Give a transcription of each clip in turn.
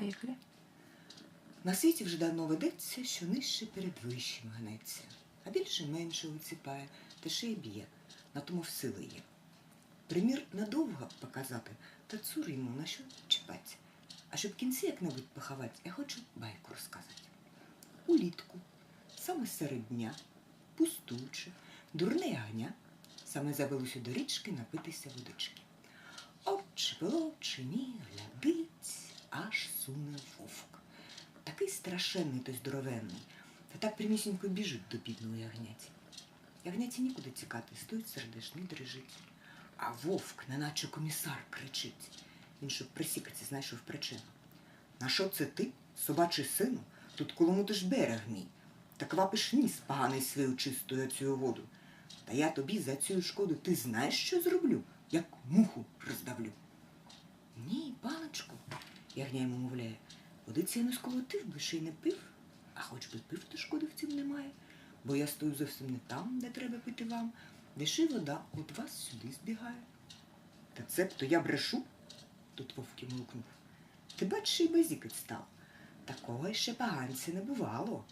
Поїхали. На світі вже давно ведеться, що нижче перед вищим гнеться, а більше менше уціпає, та ще й б'є, на тому в сили є. Примір надовго показати, та цур йому на що чіпать. А щоб кінці як-небудь поховать, я хочу байку розказати. Улітку, саме серед дня, пустуче, дурне ягня, саме забилося до річки напитися водички. Очі чи ні, глядить, аж суне вовк. Такий страшенний той здоровенний, та так прямісінько біжить до бідного ягняті. Ягняті нікуди тікати, стоїть сердешний дрижить. А вовк, неначе комісар, кричить. Він, щоб присікатися, знайшов причину. На що це ти, собачий сину, тут коломутиш берег мій, та квапиш ніс поганий свою чистою цю воду. Та я тобі за цю шкоду ти знаєш, що зроблю, як муху роздавлю. Ні, паночку, ягня йому мовляє, водиці я не сколотив би й не пив, а хоч би пив, то шкоди в цім немає, бо я стою зовсім не там, де треба пити вам, й вода от вас сюди збігає. Та цебто я брешу, тут вовк йому лукнув. Ти бач, ще й базікать став. Такого ще поганця не бувало.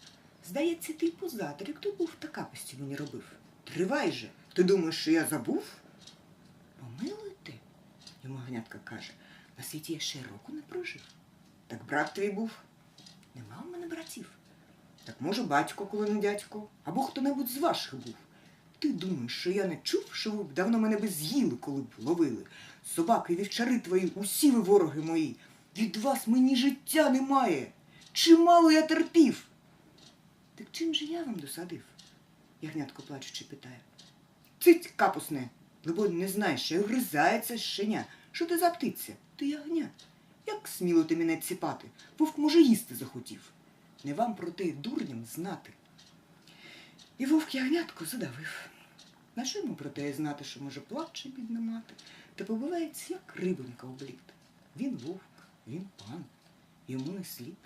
Здається, ти позатор, як то був, та капості мені робив. Тривай же, ти думаєш, що я забув? Помилуйте, йому ганятка каже, на світі я ще року не прожив. Так брат твій був? Нема в мене братів. Так може батько, коли не дядько, або хто-небудь з ваших був. Ти думаєш, що я не чув, що ви б давно мене би з'їли, коли б ловили. Собаки, вівчари твої, усі ви вороги мої. Від вас мені життя немає. Чимало я терпів. Так чим же я вам досадив? Ягнятко плачучи питає. Цить капусне, либо не знаєш, що гризається щеня. Що ти за птиця? Ти ягня. Як сміло ти мене ціпати? Вовк може їсти захотів. Не вам про те дурням знати. І вовк ягнятко задавив. На що йому про те знати, що може плаче бідна мати, та побивається, як рибонька обліт. Він вовк, він пан, йому не слід